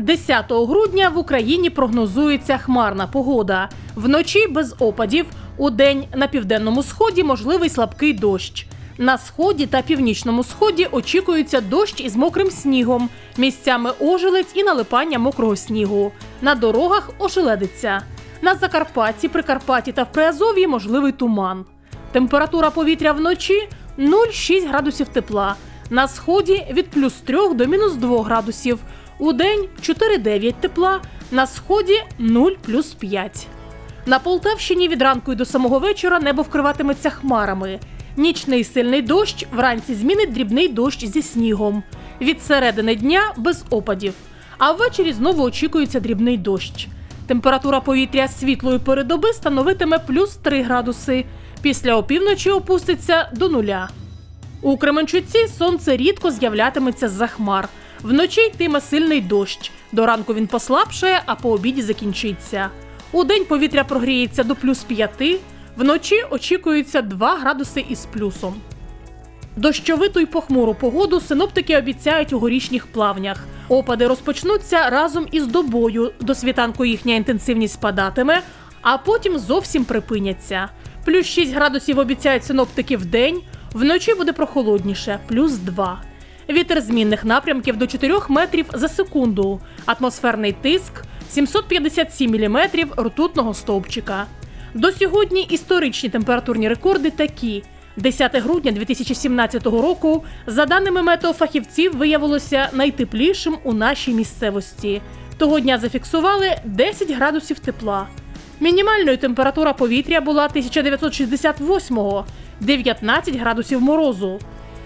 10 грудня в Україні прогнозується хмарна погода. Вночі без опадів, у день на південному сході можливий слабкий дощ. На сході та північному сході очікується дощ із мокрим снігом, місцями ожеледь і налипання мокрого снігу. На дорогах ошеледиться. На Закарпатті, Прикарпатті та в Приазов'ї можливий туман. Температура повітря вночі 0,6 градусів тепла. На сході від плюс 3 до мінус 2 градусів. У день 4,9 тепла, на сході 0 плюс 5. На Полтавщині від ранку і до самого вечора небо вкриватиметься хмарами. Нічний сильний дощ вранці змінить дрібний дощ зі снігом. Від середини дня без опадів. А ввечері знову очікується дрібний дощ. Температура повітря світлої передоби становитиме плюс 3 градуси. Після опівночі опуститься до нуля. У Кременчуці сонце рідко з'являтиметься з-за хмар. Вночі йтиме сильний дощ. До ранку він послабшає, а по обіді закінчиться. У день повітря прогріється до плюс 5, вночі очікується 2 градуси із плюсом. Дощовиту й похмуру погоду синоптики обіцяють у горішніх плавнях. Опади розпочнуться разом із добою. До світанку їхня інтенсивність спадатиме, а потім зовсім припиняться. Плюс 6 градусів обіцяють синоптики в день, вночі буде прохолодніше, плюс 2. Вітер змінних напрямків до 4 метрів за секунду. Атмосферний тиск 757 міліметрів ртутного стовпчика. До сьогодні історичні температурні рекорди такі. 10 грудня 2017 року, за даними метеофахівців, виявилося найтеплішим у нашій місцевості. Того дня зафіксували 10 градусів тепла. Мінімальною температура повітря була 1968-го – 19 градусів морозу.